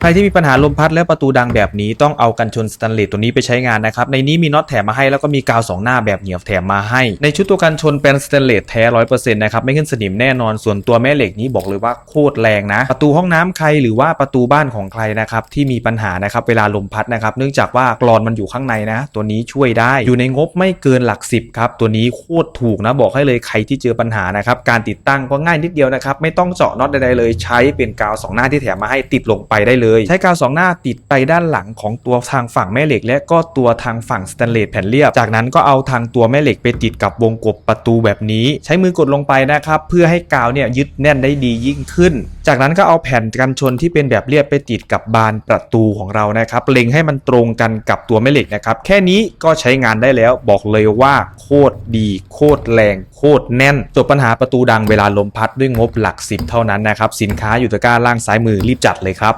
ใครที่มีปัญหาลมพัดและประตูดังแบบนี้ต้องเอากันชนสแตนเลสตัวนี้ไปใช้งานนะครับ ในนี้มีน็อตแถมมาให้แล้วก็มีกาวสองหน้าแบบเหนียวแถมมาให้ ในชุดตัวกันชนเป็นสแตนเลสแท้ร้อยเปอร์เซ็นต์นะครับ ไม่ขึ้นสนิมแน่นอนส่วนตัวแม่เหล็กนี้บอกเลยว่าโคตรแรงนะ ประตูห้องน้ำใครหรือว่าประตูบ้านของใครนะครับที่มีปัญหานะครับเวลาลมพัดนะครับเนื่องจากว่ากรอนมันอยู่ข้างในนะ ตัวนี้ช่วยได้อยู่ในงบไม่เกินหลักสิบครับตัวนี้โคตรถูกนะบอกให้เลยใครที่เจอปัญหานะครับการติดตั้งก็ง่ายนิดเดียวนะครับไม่ต้องเจาะน็อตใดๆเลยใช้เป็นกาวสองหน้าที่แถมมาให้ติดลงไปได้เลยใช้กาวสองหน้าติดไปด้านหลังของตัวทางฝั่งแม่เหล็ก และก็ตัวทางฝั่งสแตนเลสแผ่นเรียบ จากนั้นก็เอาทางตัวแม่เหล็กไปติดกับวงกบประตูแบบนี้ ใช้มือกดลงไปนะครับเพื่อให้กาวเนี่ยยึดแน่นได้ดียิ่งขึ้น จากนั้นก็เอาแผ่นกันชนที่เป็นแบบเรียบไปติดกับบานประตูของเรานะครับเล็งให้มันตรงกันกับตัวแม่เหล็กนะครับแค่นี้ก็ใช้งานได้แล้วบอกเลยว่าโคตรดีโคตรแรงโคตรแน่นจบปัญหาประตูดังเวลาลมพัดด้วยงบหลักสิบเท่านั้นนะครับสินค้าอยู่ตะกร้าล่างซ้ายมือรีบจัดเลยครับ